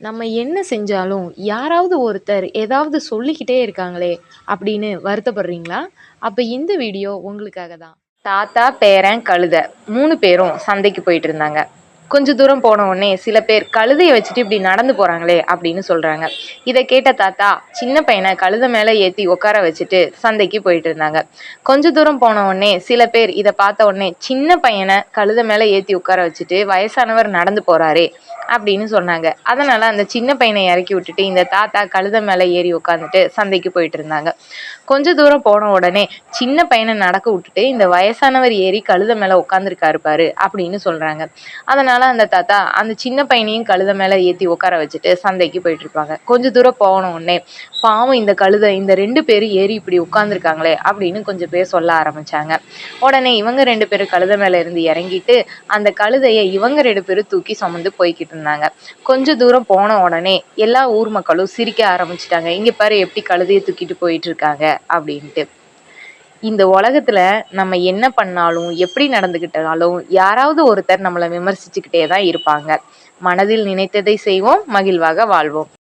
நம்ம என்ன செஞ்சாலும் யாராவது ஒருத்தர் ஏதாவது சொல்லிக்கிட்டே இருக்காங்களே அப்படின்னு வருத்தப்படுறீங்களா? அப்போ இந்த வீடியோ உங்களுக்காக தான். தாத்தா பேரன் கழுதை மூணு பேரும் சந்தைக்கு போயிட்டு இருந்தாங்க. கொஞ்ச தூரம் போன உடனே சில பேர் கழுதையை வச்சுட்டு இப்படி நடந்து போறாங்களே அப்படின்னு சொல்றாங்க. இதை கேட்ட தாத்தா சின்ன பையனை கழுத மேல ஏத்தி உட்கார வச்சுட்டு சந்தைக்கு போயிட்டு இருந்தாங்க. கொஞ்ச தூரம் போன உடனே சில பேர் இதை பார்த்த உடனே சின்ன பையனை கழுத மேல ஏத்தி உட்கார வச்சுட்டு வயசானவர் நடந்து போறாரே அப்படின்னு சொன்னாங்க. அதனால அந்த சின்ன பையனை இறக்கி விட்டுட்டு இந்த தாத்தா கழுத மேலே ஏறி உட்காந்துட்டு சந்தைக்கு போயிட்டு இருந்தாங்க. கொஞ்ச தூரம் போன உடனே சின்ன பையனை நடக்க விட்டுட்டு இந்த வயசானவர் ஏறி கழுத மேலே உட்காந்துருக்காரு பாரு அப்படின்னு சொல்றாங்க. அதனால அந்த தாத்தா அந்த சின்ன பையனையும் கழுத மேலே ஏற்றி உட்கார வச்சுட்டு சந்தைக்கு போயிட்டு இருப்பாங்க. கொஞ்ச தூரம் போன உடனே பாவம் இந்த கழுதை இந்த ரெண்டு பேரும் ஏறி இப்படி உட்காந்துருக்காங்களே அப்படின்னு கொஞ்சம் பேர் சொல்ல ஆரம்பிச்சாங்க. உடனே இவங்க ரெண்டு பேரும் கழுத மேலே இருந்து இறங்கிட்டு அந்த கழுதையை இவங்க ரெண்டு பேரும் தூக்கி சுமந்து போய்கிட்டு இருந்தாங்க. கொஞ்ச தூரம் போன உடனே எல்லா ஊர் மக்களும் சிரிக்க ஆரம்பிச்சிட்டாங்க. இங்க பாரு எப்படி கழுதையை தூக்கிட்டு போயிட்டு இருக்காங்க அப்படின்ட்டு. இந்த உலகத்துல நம்ம என்ன பண்ணாலும் எப்படி நடந்துகிட்டாலும் யாராவது ஒருத்தர் நம்மளை விமர்சிச்சுக்கிட்டே தான் இருப்பாங்க. மனதில் நினைத்ததை செய்வோம் மகிழ்வாக வாழ்வோம்.